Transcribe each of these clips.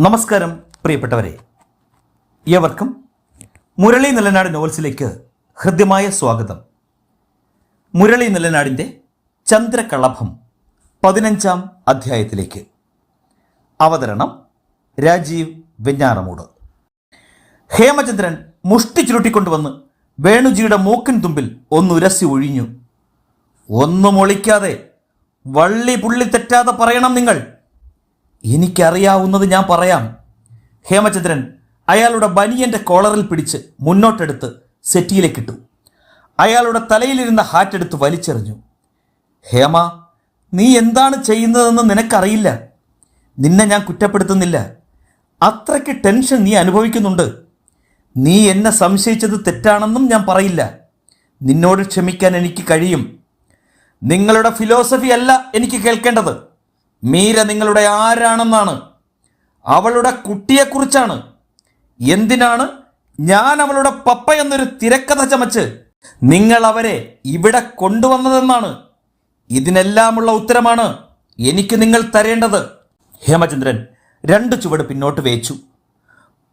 നമസ്കാരം പ്രിയപ്പെട്ടവരെ. ഏവർക്കും മുരളി നിലനാട് നോവൽസിലേക്ക് ഹൃദ്യമായ സ്വാഗതം. മുരളി നിലനാടിന്റെ ചന്ദ്രകളഭം പതിനഞ്ചാം അധ്യായത്തിലേക്ക്. അവതരണം രാജീവ് വെഞ്ഞാറമൂട്. ഹേമചന്ദ്രൻ മുഷ്ടി ചുരുട്ടിക്കൊണ്ടുവന്ന് വേണുജിയുടെ മൂക്കിൻ തുമ്പിൽ ഒന്നുരസി ഒഴിഞ്ഞു. ഒന്നും ഒളിക്കാതെ വള്ളി പുള്ളി തെറ്റാതെ പറയണം നിങ്ങൾ. എനിക്കറിയാവുന്നത് ഞാൻ പറയാം. ഹേമചന്ദ്രൻ അയാളുടെ ബനിയന്റെ കോളറിൽ പിടിച്ച് മുന്നോട്ടെടുത്ത് സെറ്റിയിലേക്കിട്ടു അയാളുടെ തലയിലിരുന്ന ഹാറ്റെടുത്ത് വലിച്ചെറിഞ്ഞു. ഹേമ നീ എന്താണ് ചെയ്യുന്നതെന്ന് നിനക്കറിയില്ല. നിന്നെ ഞാൻ കുറ്റപ്പെടുത്തുന്നില്ല. അത്രയ്ക്ക് ടെൻഷൻ നീ അനുഭവിക്കുന്നുണ്ട്. നീ എന്നെ സംശയിച്ചത് തെറ്റാണെന്നും ഞാൻ പറയില്ല. നിന്നോട് ക്ഷമിക്കാൻ എനിക്ക് കഴിയും. നിങ്ങളുടെ ഫിലോസഫി അല്ല എനിക്ക് കേൾക്കേണ്ടത്. മീര നിങ്ങളുടെ ആരാണെന്നാണ്? അവളുടെ കുട്ടിയെക്കുറിച്ചാണ് എന്തിനാണ് ഞാൻ അവളുടെ പപ്പ എന്നൊരു തിരക്കഥ ചമച്ച് നിങ്ങൾ അവരെ ഇവിടെ കൊണ്ടുവന്നതെന്നാണ്? ഇതിനെല്ലാമുള്ള ഉത്തരമാണ് എനിക്ക് നിങ്ങൾ തരേണ്ടത്. ഹേമചന്ദ്രൻ രണ്ട് ചുവട് പിന്നോട്ട് വേച്ചു.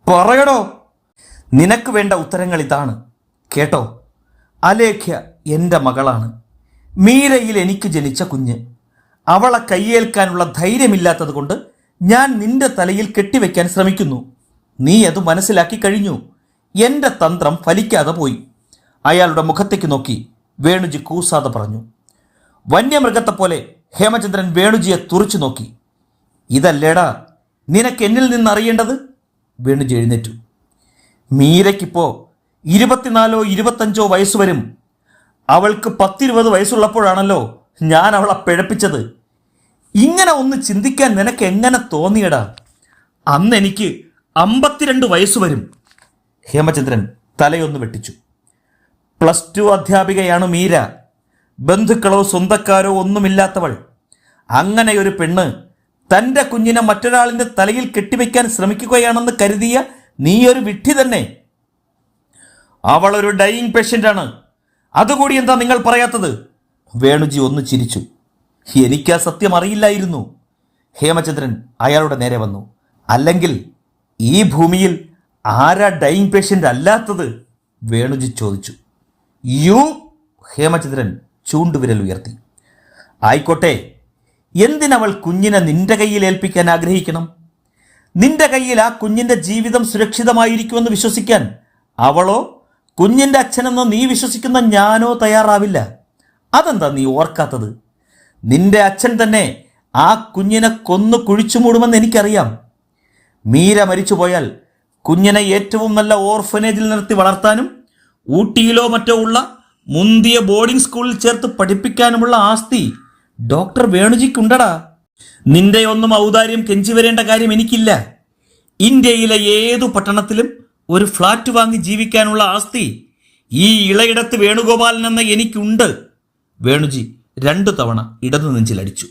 പറയടോ നിനക്ക് വേണ്ട ഉത്തരങ്ങൾ ഇതാണ്. കേട്ടോ അലേഖ്യ എന്റെ മകളാണ്. മീരയിൽ എനിക്ക് ജനിച്ച കുഞ്ഞ്. അവളെ കയ്യേൽക്കാനുള്ള ധൈര്യമില്ലാത്തത് കൊണ്ട് ഞാൻ നിന്റെ തലയിൽ കെട്ടിവെക്കാൻ ശ്രമിക്കുന്നു. നീ അത് മനസ്സിലാക്കി കഴിഞ്ഞു. എന്റെ തന്ത്രം ഫലിക്കാതെ പോയി. അയാളുടെ മുഖത്തേക്ക് നോക്കി വേണുജി കൂസാതെ പറഞ്ഞു. വന്യമൃഗത്തെ പോലെ ഹേമചന്ദ്രൻ വേണുജിയെ തുറച്ചു നോക്കി. ഇതല്ലേടാ നിനക്ക് എന്നിൽ നിന്ന് അറിയേണ്ടത് വേണുജി എഴുന്നേറ്റു. മീരയ്ക്കിപ്പോ ഇരുപത്തിനാലോ ഇരുപത്തഞ്ചോ വയസ്സ് വരും. അവൾക്ക് പത്തിരുപത് വയസ്സുള്ളപ്പോഴാണല്ലോ ഞാൻ അവളെ പിഴപ്പിച്ചത്. ഇങ്ങനെ ഒന്ന് ചിന്തിക്കാൻ നിനക്ക് എങ്ങനെ തോന്നിയടാ? അന്ന് എനിക്ക് അമ്പത്തിരണ്ട് വയസ്സ് വരും. ഹേമചന്ദ്രൻ തലയൊന്ന് വെട്ടിച്ചു. പ്ലസ് ടു അധ്യാപികയാണ് മീര. ബന്ധുക്കളോ സ്വന്തക്കാരോ ഒന്നുമില്ലാത്തവൾ. അങ്ങനെ ഒരു പെണ്ണ് തന്റെ കുഞ്ഞിനെ മറ്റൊരാളിന്റെ തലയിൽ കെട്ടിവെക്കാൻ ശ്രമിക്കുകയാണെന്ന് കരുതിയ നീയൊരു വിഡ്ഢി തന്നെ. അവളൊരു ഡൈയിങ് പേഷ്യന്റാണ്. അതുകൂടി എന്താ നിങ്ങൾ പറയാത്തത്? വേണുജി ഒന്ന് ചിരിച്ചു. എനിക്ക് ആ സത്യം അറിയില്ലായിരുന്നു. ഹേമചന്ദ്രൻ അയാളുടെ നേരെ വന്നു. അല്ലെങ്കിൽ ഈ ഭൂമിയിൽ ആരാ ഡൈയിങ് പേഷ്യന്റ് അല്ലാത്തത്? വേണുജി ചോദിച്ചു. യു ഹേമചന്ദ്രൻ ചൂണ്ടുവിരൽ ഉയർത്തി. ആയിക്കോട്ടെ എന്തിനവൾ കുഞ്ഞിനെ നിന്റെ കയ്യിൽ ഏൽപ്പിക്കാൻ ആഗ്രഹിക്കണം? നിന്റെ കയ്യിൽ ആ കുഞ്ഞിന്റെ ജീവിതം സുരക്ഷിതമായിരിക്കുമെന്ന് വിശ്വസിക്കാൻ അവളോ കുഞ്ഞിന്റെ അച്ഛനെന്നോ നീ വിശ്വസിക്കുന്ന ഞാനോ തയ്യാറാവില്ല. അതെന്താ നീ ഓർക്കാത്തത്? നിന്റെ അച്ഛൻ തന്നെ ആ കുഞ്ഞിനെ കൊന്നു കുഴിച്ചു മൂടുമെന്ന് എനിക്കറിയാം. മീര മരിച്ചുപോയാൽ കുഞ്ഞിനെ ഏറ്റവും നല്ല ഓർഫനേജിൽ നിർത്തി വളർത്താനും ഊട്ടിയിലോ മറ്റോ ഉള്ള മുന്തിയ ബോർഡിംഗ് സ്കൂളിൽ ചേർത്ത് പഠിപ്പിക്കാനുമുള്ള ആസ്തി ഡോക്ടർ വേണുജിക്കുണ്ടടാ. നിന്റെ ഒന്നും ഔദാര്യം കെഞ്ചി വരേണ്ട കാര്യം എനിക്കില്ല. ഇന്ത്യയിലെ ഏതു പട്ടണത്തിലും ഒരു ഫ്ലാറ്റ് വാങ്ങി ജീവിക്കാനുള്ള ആസ്തി ഈ ഇളയിടത്ത് വേണുഗോപാലൻ എന്ന എനിക്കുണ്ട്. വേണുജി രണ്ടു തവണ ഇടതു നെഞ്ചിലടിച്ചു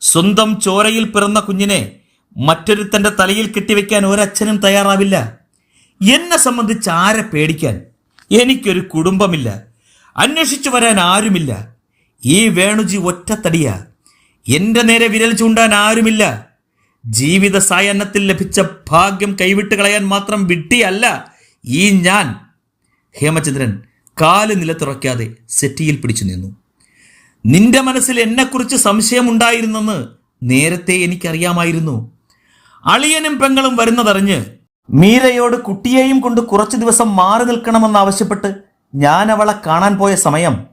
സ്വന്തം ചോരയിൽ പിറന്ന കുഞ്ഞിനെ മറ്റൊരുത്തന്റെ തലയിൽ കെട്ടിവെക്കാൻ ഒരച്ഛനും തയ്യാറാവില്ല. എന്നെ സംബന്ധിച്ച് ആരെ പേടിക്കാൻ എനിക്കൊരു കുടുംബമില്ല. അന്വേഷിച്ചു വരാൻ ആരുമില്ല. ഈ വേണുജി ഒറ്റത്തടിയ. എന്റെ നേരെ വിരൽ ചൂണ്ടാൻ ആരുമില്ല. ജീവിത സായന്നത്തിൽ ലഭിച്ച ഭാഗ്യം കൈവിട്ട് കളയാൻ മാത്രം വിട്ടിയല്ല ഈ ഞാൻ. ഹേമചന്ദ്രൻ കാൽ നിലത്തുറയ്ക്കാതെ സെറ്റിയിൽ പിടിച്ചു നിന്നു. നിന്റെ മനസ്സിൽ എന്നെക്കുറിച്ച് സംശയമുണ്ടായിരുന്നെന്ന് നേരത്തെ എനിക്കറിയാമായിരുന്നു. അളിയനും പെങ്ങളും വരുന്നതറിഞ്ഞ് മീരയോട് കുട്ടിയെയും കൊണ്ട് കുറച്ചു ദിവസം മാറി നിൽക്കണമെന്ന് ആവശ്യപ്പെട്ട് ഞാൻ അവളെ കാണാൻ പോയ സമയം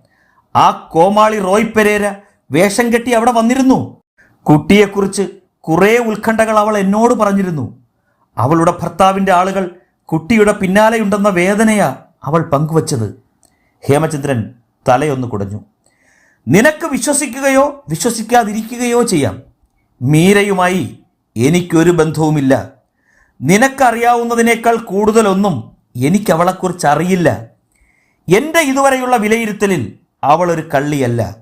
ആ കോമാളി റോയ് പെരേര വേഷം കെട്ടി അവിടെ വന്നിരുന്നു. കുട്ടിയെക്കുറിച്ച് കുറേ ഉത്കണ്ഠകൾ അവൾ എന്നോട് പറഞ്ഞിരുന്നു. അവളുടെ ഭർത്താവിന്റെ ആളുകൾ കുട്ടിയുടെ പിന്നാലെയുണ്ടെന്ന വേദനയാ അവൾ പങ്കുവച്ചത്. ഹേമചന്ദ്രൻ തലയൊന്ന് കുടഞ്ഞു. നിനക്ക് വിശ്വസിക്കുകയോ വിശ്വസിക്കാതിരിക്കുകയോ ചെയ്യാം. മീരയുമായി എനിക്കൊരു ബന്ധവുമില്ല. നിനക്കറിയാവുന്നതിനേക്കാൾ കൂടുതലൊന്നും എനിക്ക് അവളെക്കുറിച്ച് അറിയില്ല എന്റെ ഇതുവരെയുള്ള വിലയിരുത്തലിൽ അവൾ ഒരു കള്ളിയല്ല.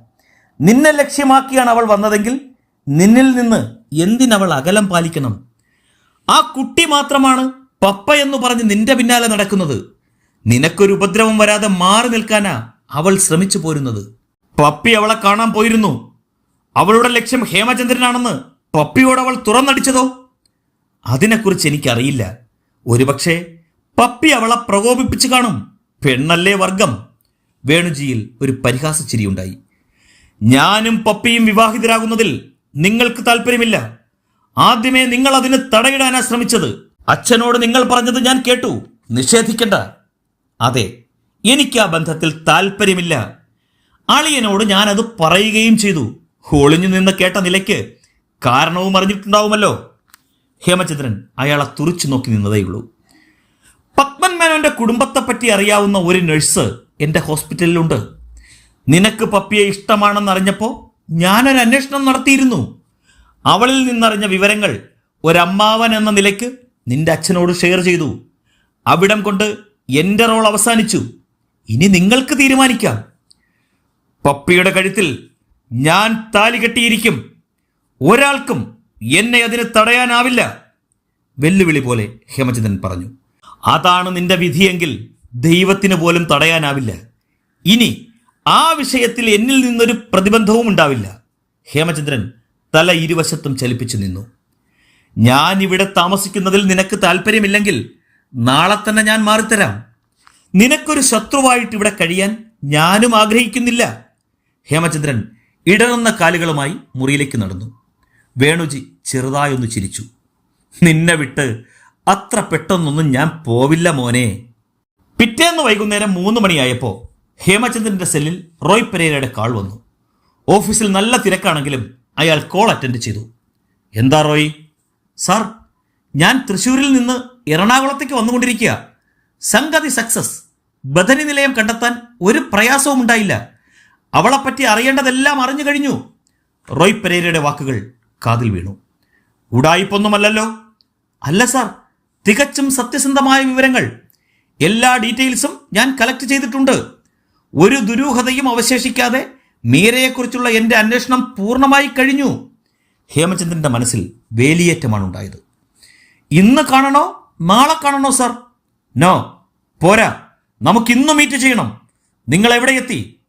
നിന്നെ ലക്ഷ്യമാക്കിയാണ് അവൾ വന്നതെങ്കിൽ നിന്നിൽ നിന്ന് എന്തിനവൾ അകലം പാലിക്കണം? ആ കുട്ടി മാത്രമാണ് പപ്പ എന്ന് പറഞ്ഞ് നിന്റെ പിന്നാലെ നടക്കുന്നത്. നിനക്കൊരു ഉപദ്രവം വരാതെ മാറി നിൽക്കാനാ അവൾ ശ്രമിച്ചു പോരുന്നത്. പപ്പി അവളെ കാണാൻ പോയിരുന്നു. അവളുടെ ലക്ഷ്യം ഹേമചന്ദ്രനാണെന്ന് പപ്പിയോട് അവൾ തുറന്നടിച്ചതോ? അതിനെക്കുറിച്ച് എനിക്കറിയില്ല. ഒരുപക്ഷെ പപ്പി അവളെ പ്രകോപിപ്പിച്ചു കാണും. പെണ്ണല്ലേ വർഗം? വേണുജിയിൽ ഒരു പരിഹാസ ചിരിയുണ്ടായി ഞാനും പപ്പിയും വിവാഹിതരാകുന്നതിൽ നിങ്ങൾക്ക് താല്പര്യമില്ല ആദ്യമേ നിങ്ങൾ അതിന് തടയിടാനാ ശ്രമിച്ചത്. അച്ഛനോട് നിങ്ങൾ പറഞ്ഞത് ഞാൻ കേട്ടു. നിഷേധിക്കണ്ട. അതെ എനിക്ക് ആ ബന്ധത്തിൽ താല്പര്യമില്ല അളിയനോട് ഞാനത് പറയുകയും ചെയ്തു. ഒളിഞ്ഞു നിന്ന് കേട്ട നിലയ്ക്ക് കാരണവും അറിഞ്ഞിട്ടുണ്ടാവുമല്ലോ. ഹേമചന്ദ്രൻ അയാളെ തുറിച്ചു നോക്കി നിന്നതേയുള്ളൂ പത്മൻ മേനോന്റെ കുടുംബത്തെപ്പറ്റി അറിയാവുന്ന ഒരു നഴ്സ് എന്റെ ഹോസ്പിറ്റലിലുണ്ട്. നിനക്ക് പപ്പിയെ ഇഷ്ടമാണെന്ന് അറിഞ്ഞപ്പോൾ ഞാനൊരു അന്വേഷണം നടത്തിയിരുന്നു. അവളിൽ നിന്നറിഞ്ഞ വിവരങ്ങൾ ഒരമ്മാവൻ എന്ന നിലയ്ക്ക് നിന്റെ അച്ഛനോട് ഷെയർ ചെയ്തു. അവിടം കൊണ്ട് എന്റെ റോൾ അവസാനിച്ചു. ഇനി നിങ്ങൾക്ക് തീരുമാനിക്കാം. പപ്പിയുടെ കഴുത്തിൽ ഞാൻ താലി കെട്ടിയിരിക്കും. ഒരാൾക്കും എന്നെ അതിന് തടയാനാവില്ല. വെല്ലുവിളി പോലെ ഹേമചന്ദ്രൻ പറഞ്ഞു അതാണ് നിന്റെ വിധിയെങ്കിൽ ദൈവത്തിന് പോലും തടയാനാവില്ല. ഇനി ആ വിഷയത്തിൽ എന്നിൽ നിന്നൊരു പ്രതിബന്ധവും ഉണ്ടാവില്ല. ഹേമചന്ദ്രൻ തല ഇരുവശത്തും ചലിപ്പിച്ചു നിന്നു. ഞാൻ ഇവിടെ താമസിക്കുന്നതിൽ നിനക്ക് താല്പര്യമില്ലെങ്കിൽ നാളെ തന്നെ ഞാൻ മാറിത്തരാം. നിനക്കൊരു ശത്രുവായിട്ട് ഇവിടെ കഴിയാൻ ഞാനും ആഗ്രഹിക്കുന്നില്ല. ഹേമചന്ദ്രൻ ഇടറുന്ന കാലുകളുമായി മുറിയിലേക്ക് നടന്നു. വേണുജി ചെറുതായൊന്ന് ചിരിച്ചു. നിന്നെ വിട്ട് അത്ര പെട്ടെന്നൊന്നും ഞാൻ പോവില്ല മോനെ. പിറ്റേന്ന് വൈകുന്നേരം മൂന്ന് മണിയായപ്പോൾ ഹേമചന്ദ്രന്റെ സെല്ലിൽ റോയ് പെരേരയുടെ കാൾ വന്നു. ഓഫീസിൽ നല്ല തിരക്കാണെങ്കിലും അയാൾ കോൾ അറ്റൻഡ് ചെയ്തു. എന്താ റോയ്? സാർ ഞാൻ തൃശ്ശൂരിൽ നിന്ന് എറണാകുളത്തേക്ക് വന്നുകൊണ്ടിരിക്കുക. സംഗതി സക്സസ്. ബദനി നിലയം കണ്ടെത്താൻ ഒരു പ്രയാസവും ഉണ്ടായില്ല അവളെപ്പറ്റി അറിയേണ്ടതെല്ലാം അറിഞ്ഞു കഴിഞ്ഞു. റോയ് പെരേരയുടെ വാക്കുകൾ കാതിൽ വീണു. ഉടായിപ്പൊന്നുമല്ലല്ലോ? അല്ല സാർ തികച്ചും സത്യസന്ധമായ വിവരങ്ങൾ. എല്ലാ ഡീറ്റെയിൽസും ഞാൻ കളക്ട് ചെയ്തിട്ടുണ്ട്. ഒരു ദുരൂഹതയും അവശേഷിക്കാതെ മീരയെക്കുറിച്ചുള്ള എന്റെ അന്വേഷണം പൂർണമായി കഴിഞ്ഞു. ഹേമചന്ദ്രന്റെ മനസ്സിൽ വേലിയേറ്റമാണ് ഉണ്ടായത് ഇന്ന് കാണണോ? നാളെ കാണണോ സാർ? നോ. പോരാ. നമുക്കിന്ന് മീറ്റ് ചെയ്യണം. നിങ്ങൾ എവിടെ എത്തി?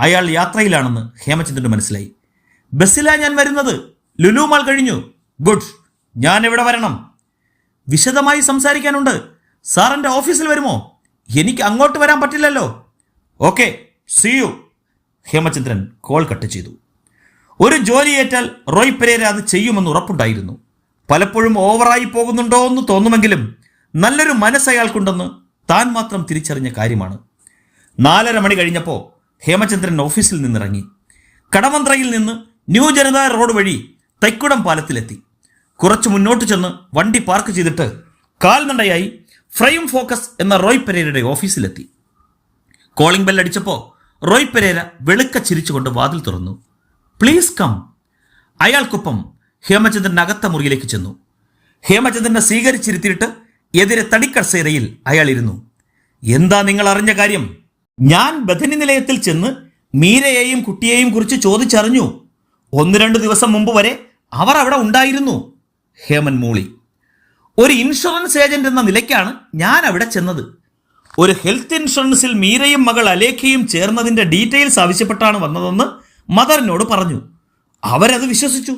അയാൾ യാത്രയിലാണെന്ന് ഹേമചന്ദ്രന് മനസ്സിലായി. ബസ്സിലാ ഞാൻ വരുന്നത്. ലുലു മാൾ കഴിഞ്ഞു. ഗുഡ്. ഞാൻ എവിടെ വരണം? വിശദമായി സംസാരിക്കാനുണ്ട്. എന്റെ ഓഫീസിൽ വരുമോ? എനിക്ക് അങ്ങോട്ട് വരാൻ പറ്റില്ലല്ലോ. Okay see you Hemachandran call cut ചെയ്തു. ഒരു ജോലി ഏറ്റാൽ റോയ് പെരേര അത് ചെയ്യുമെന്ന് ഉറപ്പുണ്ടായിരുന്നു. പലപ്പോഴും ഓവറായി പോകുന്നുണ്ടോ എന്ന് തോന്നുമെങ്കിലും നല്ലൊരു മനസ്സയാൾക്കുണ്ടെന്ന് താൻ മാത്രം തിരിച്ചറിഞ്ഞ കാര്യമാണ്. നാലര മണി കഴിഞ്ഞപ്പോൾ ഹേമചന്ദ്രൻ ഓഫീസിൽ നിന്നിറങ്ങി. കടമന്ത്രയിൽ നിന്ന് ന്യൂ ജനത റോഡ് വഴി തൈക്കുടം പാലത്തിലെത്തി. കുറച്ച് മുന്നോട്ട് ചെന്ന് വണ്ടി പാർക്ക് ചെയ്തിട്ട് കാൽനടയായി ഫ്രെയിം ഫോക്കസ് എന്ന റോയ് പെരേരയുടെ ഓഫീസിലെത്തി കോളിംഗ് ബെൽ അടിച്ചപ്പോൾ റോയ് പെരേര വെളുക്ക ചിരിച്ചുകൊണ്ട് വാതിൽ തുറന്നു. പ്ലീസ് കം അയാൾക്കൊപ്പം ഹേമചന്ദ്രൻ അകത്ത മുറിയിലേക്ക് ചെന്നു. ഹേമചന്ദ്രനെ സ്വീകരിച്ചിരുത്തിയിട്ട് എതിരെ തടിക്കസേരയിൽ അയാൾ ഇരുന്നു എന്താ നിങ്ങൾ അറിഞ്ഞ കാര്യം? ഞാൻ ബഥനി നിലയത്തിൽ ചെന്ന് മീരയെയും കുട്ടിയെയും കുറിച്ച് ചോദിച്ചറിഞ്ഞു. ഒന്ന് രണ്ട് ദിവസം മുമ്പ് വരെ അവർ അവിടെ ഉണ്ടായിരുന്നു. ഹേമൻ മൂളി. ഒരു ഇൻഷുറൻസ് ഏജന്റ് എന്ന നിലയ്ക്കാണ് ഞാൻ അവിടെ ചെന്നത്. ഒരു ഹെൽത്ത് ഇൻഷുറൻസിൽ മീരയും മകൾ അലേഖയും ചേർന്നതിന്റെ ഡീറ്റെയിൽസ് ആവശ്യപ്പെട്ടാണ് വന്നതെന്ന് മദറിനോട് പറഞ്ഞു. അവരത് വിശ്വസിച്ചു.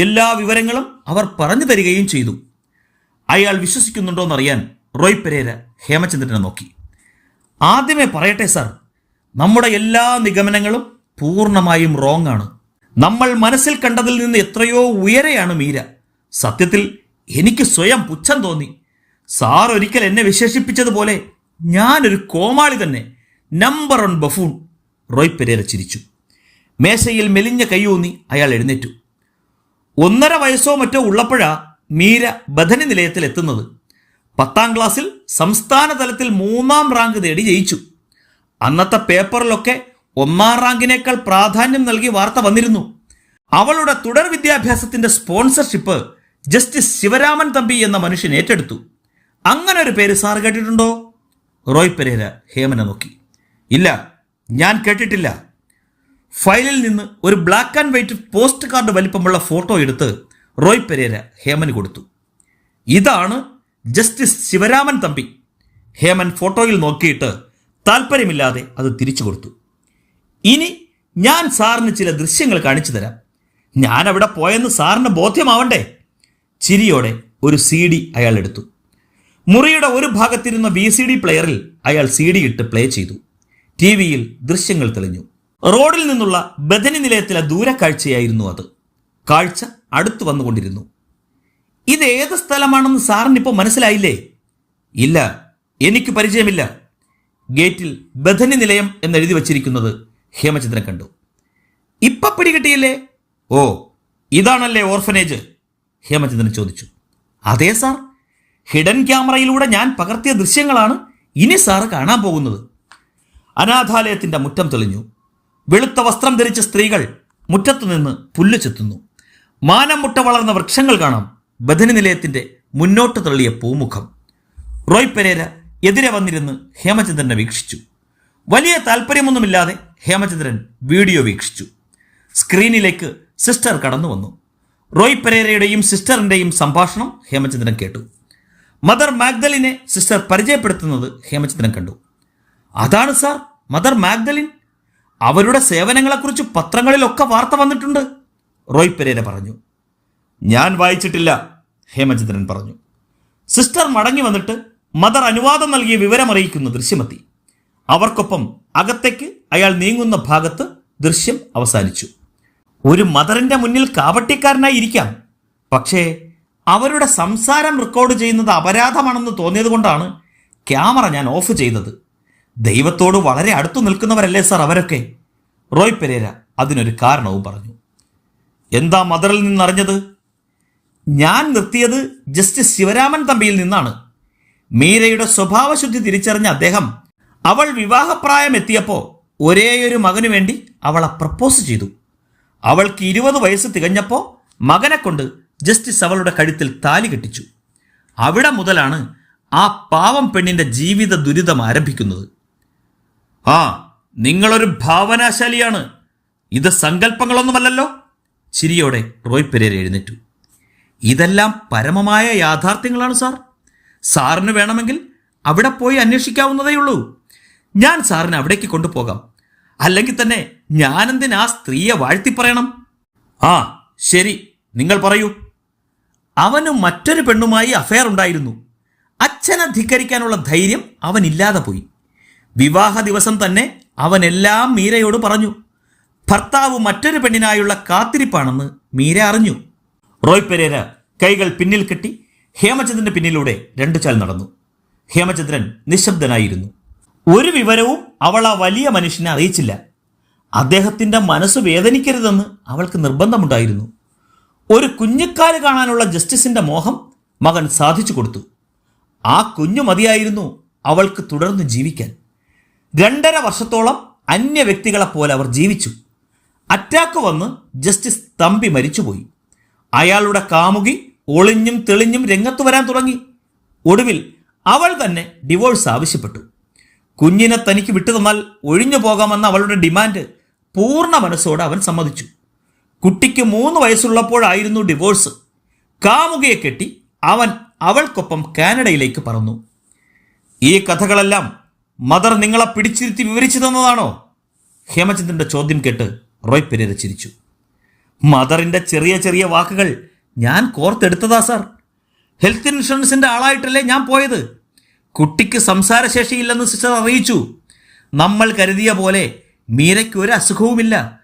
എല്ലാ വിവരങ്ങളും അവർ പറഞ്ഞു തരികയും ചെയ്തു. അയാൾ വിശ്വസിക്കുന്നുണ്ടോയെന്നറിയാൻ റോയ് പെരേര ഹേമചന്ദ്രനെ നോക്കി. ആദ്യമേ പറയട്ടെ സാർ നമ്മുടെ എല്ലാ നിഗമനങ്ങളും പൂർണമായും റോങ് ആണ്. നമ്മൾ മനസ്സിൽ കണ്ടതിൽ നിന്ന് എത്രയോ ഉയരെയാണ് മീര. സത്യത്തിൽ എനിക്ക് സ്വയം പുച്ഛം തോന്നി. സാർ ഒരിക്കൽ എന്നെ വിശേഷിപ്പിച്ചതുപോലെ ഞാനൊരു കോമാളി തന്നെ number one buffoon Roy Pereira ചിരിച്ചു. മേശയിൽ മെലിഞ്ഞ കൈയൂന്നി അയാൾ എഴുന്നേറ്റു. ഒന്നര വയസ്സോ മറ്റോ ഉള്ളപ്പോഴാ മീര ബഥനി നിലയത്തിൽ എത്തുന്നത്. പത്താം ക്ലാസ്സിൽ സംസ്ഥാന തലത്തിൽ മൂന്നാം റാങ്ക് നേടി ജയിച്ചു. അന്നത്തെ പേപ്പറിലൊക്കെ ഒന്നാം റാങ്കിനേക്കാൾ പ്രാധാന്യം നൽകി വാർത്ത വന്നിരുന്നു. അവളുടെ തുടർ വിദ്യാഭ്യാസത്തിന്റെ സ്പോൺസർഷിപ്പ് ജസ്റ്റിസ് ശിവരാമൻ തമ്പി എന്ന മനുഷ്യൻ ഏറ്റെടുത്തു. അങ്ങനെ ഒരു പേര് സാർ കേട്ടിട്ടുണ്ടോ? റോയ് പെരേര ഹേമനെ നോക്കി. ഇല്ല ഞാൻ കേട്ടിട്ടില്ല. ഫയലിൽ നിന്ന് ഒരു black and white post card വലിപ്പമുള്ള ഫോട്ടോ എടുത്ത് റോയ് പെരേര ഹേമന് കൊടുത്തു. ഇതാണ് ജസ്റ്റിസ് ശിവരാമൻ തമ്പി ഹേമൻ ഫോട്ടോയിൽ നോക്കിയിട്ട് താല്പര്യമില്ലാതെ അത് തിരിച്ചു കൊടുത്തു. ഇനി ഞാൻ സാറിന് ചില ദൃശ്യങ്ങൾ കാണിച്ചു തരാം. ഞാൻ അവിടെ പോയെന്ന് സാറിന് ബോധ്യമാവണ്ടേ? ചിരിയോടെ ഒരു സി ഡി അയാൾ എടുത്തു. മുറിയുടെ ഒരു ഭാഗത്തിരുന്ന വി സി ഡി പ്ലെയറിൽ അയാൾ സി ഡി ഇട്ട് പ്ലേ ചെയ്തു. ടി വിയിൽ ദൃശ്യങ്ങൾ തെളിഞ്ഞു. റോഡിൽ നിന്നുള്ള ബദനി നിലയത്തിലെ ദൂരക്കാഴ്ചയായിരുന്നു അത്. കാഴ്ച അടുത്തു വന്നുകൊണ്ടിരുന്നു. ഇത് ഏത് സ്ഥലമാണെന്ന് സാറിന് ഇപ്പോൾ മനസ്സിലായില്ലേ? ഇല്ല എനിക്ക് പരിചയമില്ല. ഗേറ്റിൽ ബഥനി നിലയം എന്നെഴുതി വച്ചിരിക്കുന്നത് ഹേമചന്ദ്രൻ കണ്ടു. ഇപ്പൊ പിടികിട്ടിയില്ലേ? ഓ ഇതാണല്ലേ ഓർഫനേജ്? ഹേമചന്ദ്രൻ ചോദിച്ചു. അതെ സാർ. ഹിഡൻ ക്യാമറയിലൂടെ ഞാൻ പകർത്തിയ ദൃശ്യങ്ങളാണ് ഇനി സാറ് കാണാൻ പോകുന്നത്. അനാഥാലയത്തിന്റെ മുറ്റം തെളിഞ്ഞു. വെളുത്ത വസ്ത്രം ധരിച്ച സ്ത്രീകൾ മുറ്റത്തു നിന്ന് പുല്ല് ചെത്തുന്നു. മാനം മുട്ട വളർന്ന വൃക്ഷങ്ങൾ കാണാം. ബദനി നിലയത്തിന്റെ മുന്നോട്ട് തള്ളിയ പൂമുഖം. റോയ് പെരേര എതിരെ വന്നിരുന്ന് ഹേമചന്ദ്രനെ വീക്ഷിച്ചു. വലിയ താല്പര്യമൊന്നുമില്ലാതെ ഹേമചന്ദ്രൻ വീഡിയോ വീക്ഷിച്ചു. സ്ക്രീനിലേക്ക് സിസ്റ്റർ കടന്നു വന്നു. റോയ് പെരേരയുടെയും സിസ്റ്ററിന്റെയും സംഭാഷണം ഹേമചന്ദ്രൻ കേട്ടു. മദർ മാഗ്ദലിനെ സിസ്റ്റർ പരിചയപ്പെടുത്തുന്നത് ഹേമചന്ദ്രൻ കണ്ടു. അതാണ് സാർ മദർ മാഗ്ദലിൻ? അവരുടെ സേവനങ്ങളെക്കുറിച്ച് പത്രങ്ങളിലൊക്കെ വാർത്ത വന്നിട്ടുണ്ട് റോയ് പെരേര പറഞ്ഞു. ഞാൻ വായിച്ചിട്ടില്ല. ഹേമചന്ദ്രൻ പറഞ്ഞു. സിസ്റ്റർ മടങ്ങി വന്നിട്ട് മദർ അനുവാദം നൽകിയ വിവരമറിയിക്കുന്ന ദൃശ്യമെത്തി അവർക്കൊപ്പം അകത്തേക്ക് അയാൾ നീങ്ങുന്ന ഭാഗത്ത് ദൃശ്യം അവസാനിച്ചു. ഒരു മദറിന്റെ മുന്നിൽ കാവട്ടിക്കാരനായി ഇരിക്കാം. പക്ഷേ അവരുടെ സംസാരം റെക്കോർഡ് ചെയ്യുന്നത് അപരാധമാണെന്ന് തോന്നിയതുകൊണ്ടാണ് ക്യാമറ ഞാൻ ഓഫ് ചെയ്തത്. ദൈവത്തോട് വളരെ അടുത്തു നിൽക്കുന്നവരല്ലേ സാർ അവരൊക്കെ? റോയ് പെരേര അതിനൊരു കാരണവും പറഞ്ഞു. എന്താ മദറിൽ നിന്നറിഞ്ഞത്? ഞാൻ നിർത്തിയത് ജസ്റ്റിസ് ശിവരാമൻ തമ്പിയിൽ നിന്നാണ്. മീരയുടെ സ്വഭാവശുദ്ധി തിരിച്ചറിഞ്ഞ അദ്ദേഹം അവൾ വിവാഹപ്രായം എത്തിയപ്പോൾ ഒരേയൊരു മകനു വേണ്ടി അവളെ പ്രപ്പോസ് ചെയ്തു. അവൾക്ക് ഇരുപത് വയസ്സ് തികഞ്ഞപ്പോൾ മകനെ കൊണ്ട് ജസ്റ്റിസ് അവളുടെ കഴുത്തിൽ താലി കെട്ടിച്ചു. അവിടെ മുതലാണ് ആ പാവം പെണ്ണിന്റെ ജീവിത ദുരിതം ആരംഭിക്കുന്നത്. ആ നിങ്ങളൊരു ഭാവനാശാലിയാണ്. ഇത് സങ്കല്പങ്ങളൊന്നുമല്ലല്ലോ. ചിരിയോടെ റോയ് പെരേര എഴുന്നേറ്റു. ഇതെല്ലാം പരമമായ യാഥാർത്ഥ്യങ്ങളാണ് സാർ. സാറിന് വേണമെങ്കിൽ അവിടെ പോയി അന്വേഷിക്കാവുന്നതേയുള്ളൂ ഞാൻ സാറിന് അവിടേക്ക് കൊണ്ടുപോകാം. അല്ലെങ്കിൽ തന്നെ ഞാനെന്തിന് സ്ത്രീയെ വാഴ്ത്തി പറയണം ആ ശരി നിങ്ങൾ പറയൂ. അവന് മറ്റൊരു പെണ്ണുമായി അഫയർ ഉണ്ടായിരുന്നു. അച്ഛനെ ധിക്കരിക്കാനുള്ള ധൈര്യം അവനില്ലാതെ പോയി. വിവാഹ ദിവസം തന്നെ അവനെല്ലാം മീരയോട് പറഞ്ഞു. ഭർത്താവ് മറ്റൊരു പെണ്ണിനായുള്ള കാത്തിരിപ്പാണെന്ന് മീര അറിഞ്ഞു. റോയ് പെരേര കൈകൾ പിന്നിൽ കെട്ടി ഹേമചന്ദ്രന്റെ പിന്നിലൂടെ രണ്ടു ചാൽ നടന്നു. ഹേമചന്ദ്രൻ നിശബ്ദനായിരുന്നു. ഒരു വിവരവും അവൾ ആ വലിയ മനുഷ്യനെ അറിയിച്ചില്ല. അദ്ദേഹത്തിന്റെ മനസ്സ് വേദനിക്കരുതെന്ന് അവൾക്ക് നിർബന്ധമുണ്ടായിരുന്നു. ഒരു കുഞ്ഞിക്കാൽ കാണാനുള്ള ജസ്റ്റിസിന്റെ മോഹം മകൻ സാധിച്ചു കൊടുത്തു. ആ കുഞ്ഞു മതിയായിരുന്നു അവൾക്ക് തുടർന്ന് ജീവിക്കാൻ. രണ്ടര വർഷത്തോളം അന്യ വ്യക്തികളെപ്പോലെ അവർ ജീവിച്ചു. അറ്റാക്ക് വന്ന് ജസ്റ്റിസ് തമ്പി മരിച്ചുപോയി. അയാളുടെ കാമുകി ഒളിഞ്ഞും തെളിഞ്ഞും രംഗത്ത് വരാൻ തുടങ്ങി. ഒടുവിൽ അവൾ തന്നെ ഡിവോഴ്സ് ആവശ്യപ്പെട്ടു. കുഞ്ഞിനെ തനിക്ക് വിട്ടു തന്നാൽ ഒഴിഞ്ഞു പോകാമെന്ന അവളുടെ ഡിമാൻഡ് പൂർണ മനസ്സോടെ അവൻ സമ്മതിച്ചു. കുട്ടിക്ക് മൂന്ന് വയസ്സുള്ളപ്പോഴായിരുന്നു ഡിവോഴ്സ്. കാമുകയെ കെട്ടി അവൻ അവൾക്കൊപ്പം കാനഡയിലേക്ക് പറന്നു. ഈ കഥകളെല്ലാം മദർ നിങ്ങളെ പിടിച്ചിരുത്തി വിവരിച്ചു തന്നതാണോ? ഹേമചന്ദ്രന്റെ ചോദ്യം കേട്ട് റോയ് പെരേര ചിരിച്ചു. മദറിന്റെ ചെറിയ ചെറിയ വാക്കുകൾ. ഞാൻ കോർത്തെടുത്തതാ സാർ. ഹെൽത്ത് ഇൻഷുറൻസിന്റെ ആളായിട്ടല്ലേ ഞാൻ പോയത്. കുട്ടിക്ക് സംസാരശേഷിയില്ലെന്ന് സിസ്റ്റർ അറിയിച്ചു. നമ്മൾ കരുതിയ പോലെ മീരയ്ക്ക് ഒരു അസുഖവുമില്ല.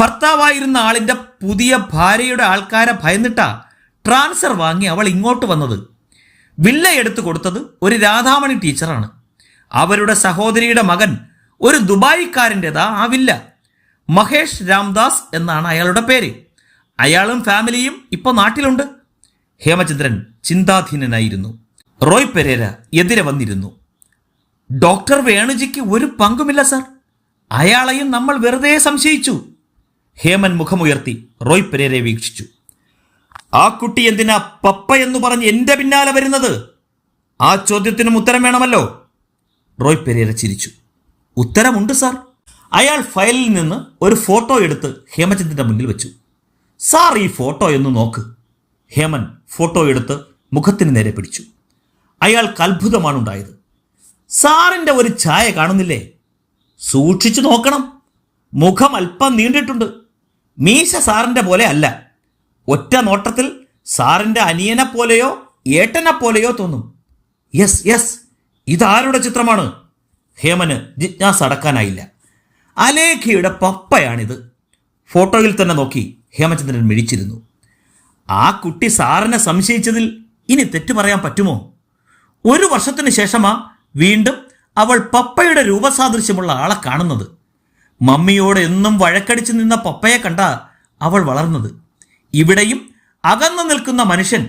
ഭർത്താവായിരുന്ന ആളിന്റെ പുതിയ ഭാര്യയുടെ ആൾക്കാരെ ഭയന്നിട്ടാ ട്രാൻസ്ഫർ വാങ്ങി അവൾ ഇങ്ങോട്ട് വന്നത്. വില്ല എടുത്തു കൊടുത്തത് ഒരു രാധാമണി ടീച്ചറാണ്. അവരുടെ സഹോദരിയുടെ മകൻ ഒരു ദുബായിക്കാരന്റെതാ ആ വില്ല മഹേഷ് രാംദാസ് എന്നാണ് അയാളുടെ പേര്. അയാളും ഫാമിലിയും ഇപ്പൊ നാട്ടിലുണ്ട്. ഹേമചന്ദ്രൻ ചിന്താധീനനായിരുന്നു. റോയ് പെരേര എതിരെ വന്നിരുന്നു. ഡോക്ടർ വേണുജിക്ക് ഒരു പങ്കുമില്ല സർ. അയാളെയും നമ്മൾ വെറുതെ സംശയിച്ചു. ഹേമൻ മുഖമുയർത്തി റോയ് പെരേരയെ വീക്ഷിച്ചു. ആ കുട്ടി എന്തിനാ പപ്പ എന്ന് പറഞ്ഞ് എന്റെ പിന്നാലെ വരുന്നത്? ആ ചോദ്യത്തിനും ഉത്തരം വേണമല്ലോ? റോയ് പെരേര ചിരിച്ചു. ഉത്തരമുണ്ട് സാർ. അയാൾ ഫയലിൽ നിന്ന് ഒരു ഫോട്ടോ എടുത്ത് ഹേമചന്ദ്രന്റെ മുന്നിൽ വെച്ചു. സാർ ഈ ഫോട്ടോ എന്ന് നോക്ക്. ഹേമൻ ഫോട്ടോ എടുത്ത് മുഖത്തിന് നേരെ പിടിച്ചു. അയാൾക്ക് അത്ഭുതമാണ് ഉണ്ടായത് സാറിന്റെ ഒരു ഛായ കാണുന്നില്ലേ? സൂക്ഷിച്ചു നോക്കണം. മുഖം അല്പം നീണ്ടിട്ടുണ്ട്. മീശ സാറിന്റെ പോലെ അല്ല. ഒറ്റ നോട്ടത്തിൽ സാറിന്റെ അനിയനെ പോലെയോ ഏട്ടനെ പോലെയോ തോന്നും. Yes yes. ഇതാരുടെ ചിത്രമാണ്? ഹേമന് ജിജ്ഞാസ അടക്കാനായില്ല. അലേഖയുടെ പപ്പയാണിത്. ഫോട്ടോയിൽ തന്നെ നോക്കി ഹേമചന്ദ്രൻ മിഴിച്ചിരുന്നു. ആ കുട്ടി സാറിനെ സംശയിച്ചതിൽ ഇനി തെറ്റു പറയാൻ പറ്റുമോ? ഒരു വർഷത്തിന് ശേഷമാ വീണ്ടും അവൾ പപ്പയുടെ രൂപസാദൃശ്യമുള്ള ആളെ കാണുന്നത്. മമ്മിയോട് എന്നും വഴക്കടിച്ച് നിന്ന പപ്പയെ കണ്ട അവൾ വളർന്നത്. ഇവിടെയും അകന്നു നിൽക്കുന്ന മനുഷ്യൻ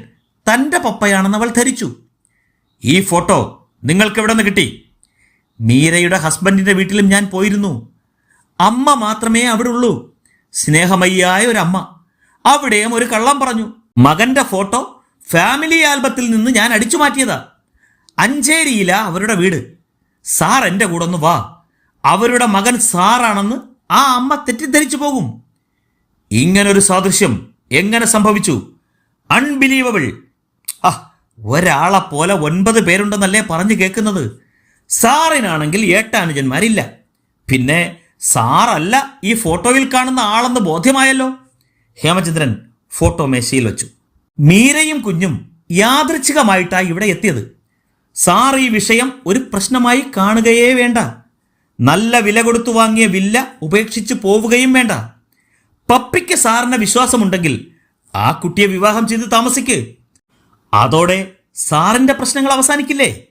തന്റെ പപ്പയാണെന്ന് അവൾ ധരിച്ചു. ഈ ഫോട്ടോ നിങ്ങൾക്ക് എവിടെ നിന്ന് കിട്ടി? മീരയുടെ ഹസ്ബൻഡിന്റെ വീട്ടിലും ഞാൻ പോയിരുന്നു. അമ്മ മാത്രമേ അവിടെ ഉള്ളൂ സ്നേഹമയ്യായ ഒരു അമ്മ. അവിടെയും ഒരു കള്ളം പറഞ്ഞു. മകന്റെ ഫോട്ടോ ഫാമിലി ആൽബത്തിൽ നിന്ന് ഞാൻ അടിച്ചു മാറ്റിയതാ. അഞ്ചേരിയില അവരുടെ വീട്. സാർ എന്റെ കൂടെ ഒന്ന് വാ. അവരുടെ മകൻ സാറാണെന്ന് ആ അമ്മ തെറ്റിദ്ധരിച്ചു പോകും. ഇങ്ങനൊരു സാദൃശ്യം എങ്ങനെ സംഭവിച്ചു? അൺബിലീവബിൾ ആ ഒരാളെ പോലെ ഒൻപത് പേരുണ്ടെന്നല്ലേ പറഞ്ഞു കേൾക്കുന്നത്? സാറിനാണെങ്കിൽ ഏട്ടാനുജന്മാരില്ല. പിന്നെ സാറല്ല ഈ ഫോട്ടോയിൽ കാണുന്ന ആളെന്ന് ബോധ്യമായല്ലോ. ഹേമചന്ദ്രൻ ഫോട്ടോ മേശയിൽ വെച്ചു. മീരയും കുഞ്ഞും യാദൃച്ഛികമായിട്ടാണ് ഇവിടെ എത്തിയത്. സാർ ഈ വിഷയം ഒരു പ്രശ്നമായി കാണുകയേ വേണ്ട. നല്ല വില കൊടുത്തു വാങ്ങിയ വില്ല ഉപേക്ഷിച്ച് പോവുകയും വേണ്ട. പപ്പിക്ക് സാറിന് വിശ്വാസമുണ്ടെങ്കിൽ ആ കുട്ടിയെ വിവാഹം ചെയ്ത് താമസിക്ക്. അതോടെ സാറിന്റെ പ്രശ്നങ്ങൾ അവസാനിക്കില്ലേ?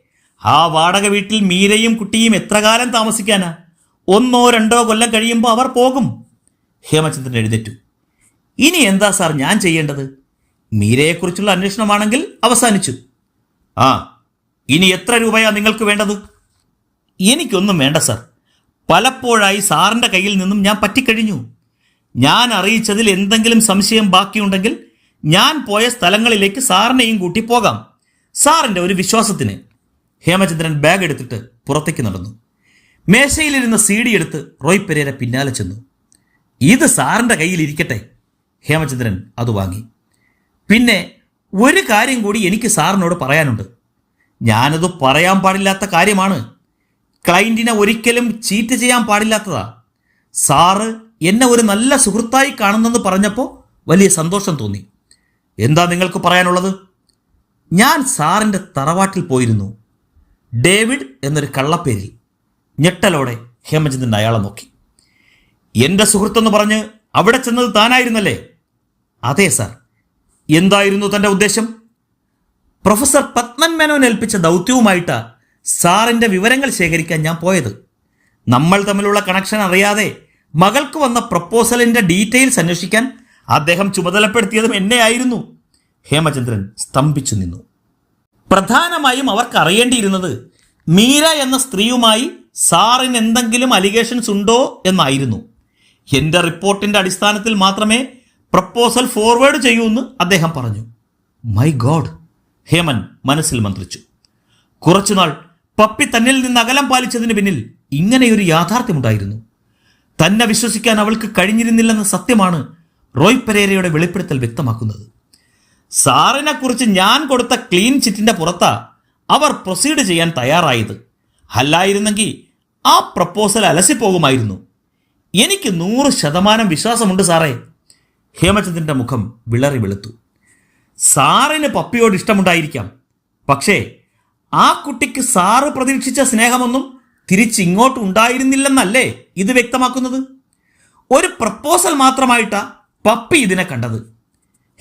ആ വാടക വീട്ടിൽ മീരയും കുട്ടിയും എത്ര കാലം താമസിക്കാനാ? ഒന്നോ രണ്ടോ കൊല്ലം കഴിയുമ്പോൾ അവർ പോകും. ഹേമചന്ദ്രൻ എഴുന്നേറ്റു. ഇനി എന്താ സാർ ഞാൻ ചെയ്യേണ്ടത്? മീരയെക്കുറിച്ചുള്ള അന്വേഷണമാണെങ്കിൽ അവസാനിച്ചു. ആ ഇനി എത്ര രൂപയാ നിങ്ങൾക്ക് വേണ്ടത്? എനിക്കൊന്നും വേണ്ട സാർ. പലപ്പോഴായി സാറിന്റെ കയ്യിൽ നിന്നും ഞാൻ പറ്റിക്കഴിഞ്ഞു. ഞാൻ അറിയിച്ചതിൽ എന്തെങ്കിലും സംശയം ബാക്കിയുണ്ടെങ്കിൽ ഞാൻ പോയ സ്ഥലങ്ങളിലേക്ക് സാറിനെയും കൂട്ടി പോകാം. സാറിന്റെ ഒരു വിശ്വാസത്തിന്. ഹേമചന്ദ്രൻ ബാഗ് എടുത്തിട്ട് പുറത്തേക്ക് നടന്നു. മേശയിലിരുന്ന സി ഡി എടുത്ത് റോയ് പെരേര പിന്നാലെ ചെന്നു. ഇത് കയ്യിൽ ഇരിക്കട്ടെ. ഹേമചന്ദ്രൻ അത് വാങ്ങി. പിന്നെ ഒരു കാര്യം കൂടി എനിക്ക് സാറിനോട് പറയാനുണ്ട്. ഞാനത് പറയാൻ പാടില്ലാത്ത കാര്യമാണ്. ക്ലയന്റിനെ ഒരിക്കലും ചീറ്റ് ചെയ്യാൻ പാടില്ലാത്തതാ. സാറ് എന്നെ ഒരു നല്ല സുഹൃത്തായി കാണുന്നെന്ന് പറഞ്ഞപ്പോൾ വലിയ സന്തോഷം തോന്നി. എന്താ നിങ്ങൾക്ക് പറയാനുള്ളത്? ഞാൻ സാറിന്റെ തറവാട്ടിൽ പോയിരുന്നു. ഡേവിഡ് എന്നൊരു കള്ളപ്പേരിൽ. ഞെട്ടലോടെ ഹേമചന്ദ്രൻ അയാളെ നോക്കി. എന്റെ സുഹൃത്തെന്ന് പറഞ്ഞ് അവിടെ ചെന്നത് താനായിരുന്നല്ലേ? അതെ സാർ. എന്തായിരുന്നു തന്റെ ഉദ്ദേശം? പ്രൊഫസർ പത്മൻ മേനോൻ ഏൽപ്പിച്ച ദൗത്യവുമായിട്ട് സാറിന്റെ വിവരങ്ങൾ ശേഖരിക്കാൻ ഞാൻ പോയത്. നമ്മൾ തമ്മിലുള്ള കണക്ഷൻ അറിയാതെ മകൾക്ക് വന്ന പ്രപ്പോസലിന്റെ ഡീറ്റെയിൽസ് അന്വേഷിക്കാൻ അദ്ദേഹം ചുമതലപ്പെടുത്തിയതും എന്നെയായിരുന്നു. ഹേമചന്ദ്രൻ സ്തംഭിച്ചു നിന്നു. പ്രധാനമായും അവർക്ക് അറിയേണ്ടിയിരുന്നത് മീര എന്ന സ്ത്രീയുമായി സാറിന് എന്തെങ്കിലും അലിഗേഷൻസ് ഉണ്ടോ എന്നായിരുന്നു. എന്റെ റിപ്പോർട്ടിന്റെ അടിസ്ഥാനത്തിൽ മാത്രമേ പ്രപ്പോസൽ ഫോർവേഡ് ചെയ്യൂ എന്ന് അദ്ദേഹം പറഞ്ഞു. മൈ ഗോഡ് ഹേമൻ മനസ്സിൽ മന്ത്രിച്ചു. കുറച്ചുനാൾ പപ്പി തന്നിൽ നിന്ന് അകലം പാലിച്ചതിന് പിന്നിൽ ഇങ്ങനെയൊരു യാഥാർത്ഥ്യമുണ്ടായിരുന്നു. തന്നെ വിശ്വസിക്കാൻ അവൾക്ക് കഴിഞ്ഞിരുന്നില്ലെന്ന സത്യമാണ് റോയ് പെരേരയുടെ വെളിപ്പെടുത്തൽ വ്യക്തമാക്കുന്നത്. സാറിനെക്കുറിച്ച് ഞാൻ കൊടുത്ത ക്ലീൻ ചിറ്റിന്റെ പുറത്താ അവർ പ്രൊസീഡ് ചെയ്യാൻ തയ്യാറായത്. അല്ലായിരുന്നെങ്കിൽ ആ പ്രപ്പോസൽ അലസിപ്പോകുമായിരുന്നു. എനിക്ക് നൂറ് ശതമാനം വിശ്വാസമുണ്ട് സാറേ. ഹേമചന്ദ്രന്റെ മുഖം വിളറി വെളുത്തു. സാറിന് പപ്പിയോട് ഇഷ്ടമുണ്ടായിരിക്കാം. പക്ഷേ ആ കുട്ടിക്ക് സാറ് പ്രതീക്ഷിച്ച സ്നേഹമൊന്നും തിരിച്ചിങ്ങോട്ട് ഉണ്ടായിരുന്നില്ലെന്നല്ലേ ഇത് വ്യക്തമാക്കുന്നത്? ഒരു പ്രപ്പോസൽ മാത്രമായിട്ടാ പപ്പി ഇതിനെ കണ്ടത്.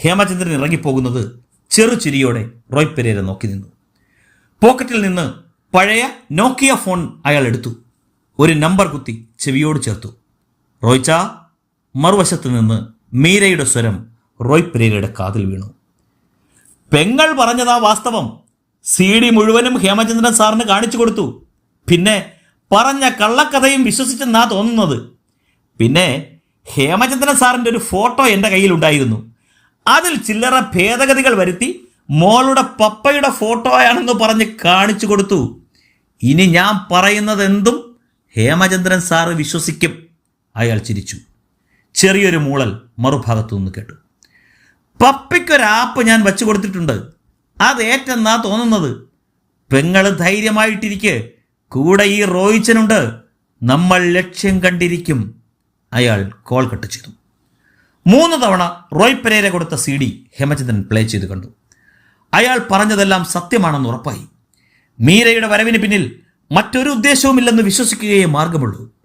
ഹേമചന്ദ്രൻ ഇറങ്ങിപ്പോകുന്നത് ചെറുചിരിയോടെ റോയ് പെരേര നോക്കി നിന്നു. പോക്കറ്റിൽ നിന്ന് പഴയ നോക്കിയ ഫോൺ അയാൾ എടുത്തു. ഒരു നമ്പർ കുത്തി ചെവിയോട് ചേർത്തു. റോയ്ച്ച മറുവശത്ത് നിന്ന് മീരയുടെ സ്വരം റോയ് പെരേരയുടെ കാതിൽ വീണു. പെങ്ങൾ പറഞ്ഞതാ വാസ്തവം. സി ഡി മുഴുവനും ഹേമചന്ദ്രൻ സാറിന് കാണിച്ചു കൊടുത്തു. പിന്നെ പറഞ്ഞ കള്ളക്കഥയും വിശ്വസിച്ചെന്നാ തോന്നുന്നത്. പിന്നെ ഹേമചന്ദ്രൻ സാറിന്റെ ഒരു ഫോട്ടോ എന്റെ കയ്യിലുണ്ടായിരുന്നു അതിൽ ചില്ലറ ഭേദഗതികൾ വരുത്തി മോളുടെ പപ്പയുടെ ഫോട്ടോയാണെന്ന് പറഞ്ഞ് കാണിച്ചു കൊടുത്തു. ഇനി ഞാൻ പറയുന്നത് എന്തും ഹേമചന്ദ്രൻ സാറ് വിശ്വസിക്കും. അയാൾ ചിരിച്ചു. ചെറിയൊരു മൂളൽ മറുഭാഗത്തു നിന്ന് കേട്ടു. പപ്പിക്കൊരാപ്പ് ഞാൻ വച്ചു കൊടുത്തിട്ടുണ്ട്. അത് ഏറ്റെന്നാ തോന്നുന്നത്? പെങ്ങൾ ധൈര്യമായിട്ടിരിക്കെ കൂടെ ഈ റോയിച്ചനുണ്ട് നമ്മൾ ലക്ഷ്യം കണ്ടിരിക്കും. അയാൾ കോൾ കട്ട് ചെയ്തു. മൂന്ന് തവണ റോയ് പെരേര കൊടുത്ത സി ഡി ഹേമചന്ദ്രൻ പ്ലേ ചെയ്ത് കണ്ടു. അയാൾ പറഞ്ഞതെല്ലാം സത്യമാണെന്ന് ഉറപ്പായി. മീരയുടെ വരവിന് പിന്നിൽ മറ്റൊരു ഉദ്ദേശവുമില്ലെന്ന് വിശ്വസിക്കുകയേ മാർഗമുള്ളൂ.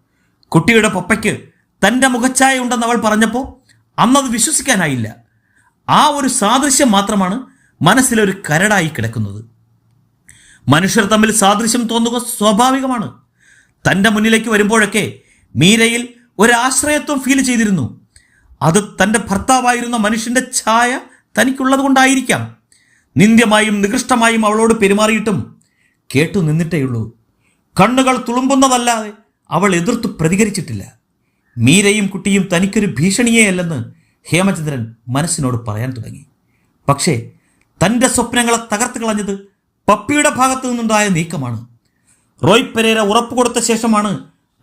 കുട്ടിയുടെ പപ്പയ്ക്ക് തന്റെ മുഖച്ഛായ ഉണ്ടെന്ന് അവൾ പറഞ്ഞപ്പോൾ അന്നത് വിശ്വസിക്കാനായില്ല. ആ ഒരു സാദൃശ്യം മാത്രമാണ് മനസ്സിലൊരു കരടായി കിടക്കുന്നത്. മനുഷ്യർ തമ്മിൽ സാദൃശ്യം തോന്നുക സ്വാഭാവികമാണ്. തന്റെ മുന്നിലേക്ക് വരുമ്പോഴൊക്കെ മീരയിൽ ഒരു ആശ്രയത്വം ഫീൽ ചെയ്തിരുന്നു. അത് തന്റെ ഭർത്താവായിരുന്ന മനുഷ്യന്റെ ഛായ തനിക്കുള്ളത് കൊണ്ടായിരിക്കാം. നിന്ദ്യമായും നികൃഷ്ടമായും അവളോട് പെരുമാറിയിട്ടും കേട്ടു നിന്നിട്ടേയുള്ളൂ കണ്ണുകൾ തുളുമ്പുന്നതല്ലാതെ അവൾ എതിർത്ത് പ്രതികരിച്ചിട്ടില്ല. മീരയും കുട്ടിയും തനിക്കൊരു ഭീഷണിയേ അല്ലെന്ന് ഹേമചന്ദ്രൻ മനസ്സിനോട് പറയാൻ തുടങ്ങി. പക്ഷേ തന്റെ സ്വപ്നങ്ങളെ തകർത്ത് കളഞ്ഞത് പപ്പിയുടെ ഭാഗത്തു നിന്നുണ്ടായ നീക്കമാണ്. റോയ് പെരേര ഉറപ്പ് കൊടുത്ത ശേഷമാണ്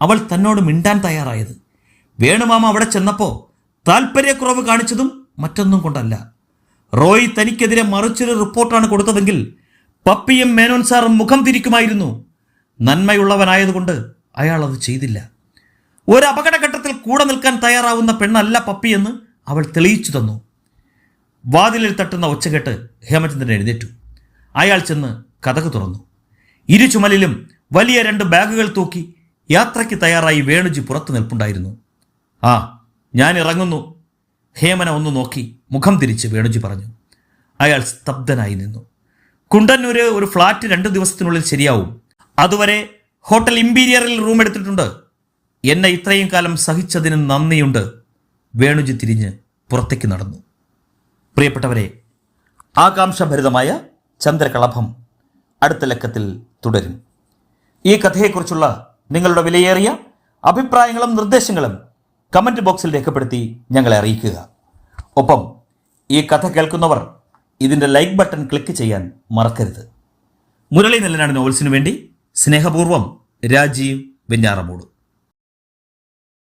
അവൾ തന്നോട് മിണ്ടാൻ തയ്യാറായത്. വേണുമാമ അവിടെ ചെന്നപ്പോൾ താല്പര്യക്കുറവ് കാണിച്ചതും മറ്റൊന്നും കൊണ്ടല്ല. റോയ് തനിക്കെതിരെ മറിച്ചൊരു റിപ്പോർട്ടാണ് കൊടുത്തതെങ്കിൽ പപ്പിയും മേനോൻ സാറും മുഖം തിരിക്കുമായിരുന്നു. നന്മയുള്ളവനായതുകൊണ്ട് അയാൾ അത് ചെയ്തില്ല. ഒരു അപകടഘട്ടത്തിൽ കൂടെ നിൽക്കാൻ തയ്യാറാവുന്ന പെണ്ണല്ല പപ്പിയെന്ന് അവൾ തെളിയിച്ചു തന്നു. വാതിലിൽ തട്ടുന്ന ഒച്ച കേട്ട് ഹേമചന്ദ്രൻ എഴുന്നേറ്റു. അയാൾ ചെന്ന് കഥക് തുറന്നു. ഇരു ചുമലിലും വലിയ രണ്ട് ബാഗുകൾ തൂക്കി യാത്രയ്ക്ക് തയ്യാറായി വേണുജി പുറത്തു നിൽപ്പുണ്ടായിരുന്നു. ആ ഞാൻ ഇറങ്ങുന്നു. ഹേമന ഒന്ന് നോക്കി മുഖം തിരിച്ച് വേണുജി പറഞ്ഞു. അയാൾ സ്തബ്ധനായി നിന്നു. കുണ്ടന്നൂര് ഒരു ഫ്ളാറ്റ് രണ്ട് ദിവസത്തിനുള്ളിൽ ശരിയാവും. അതുവരെ ഹോട്ടൽ ഇമ്പീരിയറിൽ റൂം എടുത്തിട്ടുണ്ട്. എന്നെ ഇത്രയും കാലം സഹിച്ചതിന് നന്ദിയുണ്ട്. വേണുജി തിരിഞ്ഞ് പുറത്തേക്ക് നടന്നു. പ്രിയപ്പെട്ടവരെ ആകാംക്ഷഭരിതമായ ചന്ദ്രകളഭം അടുത്ത ലക്കത്തിൽ തുടരും. ഈ കഥയെക്കുറിച്ചുള്ള നിങ്ങളുടെ വിലയേറിയ അഭിപ്രായങ്ങളും നിർദ്ദേശങ്ങളും കമന്റ് ബോക്സിൽ രേഖപ്പെടുത്തി ഞങ്ങളെ അറിയിക്കുക. ഒപ്പം ഈ കഥ കേൾക്കുന്നവർ ഇതിന്റെ ലൈക്ക് ബട്ടൺ ക്ലിക്ക് ചെയ്യാൻ മറക്കരുത്. മുരളി നെല്ലനാട് നോവൽസിനു വേണ്ടി സ്നേഹപൂർവം രാജീവ് വെഞ്ഞാറമൂട്.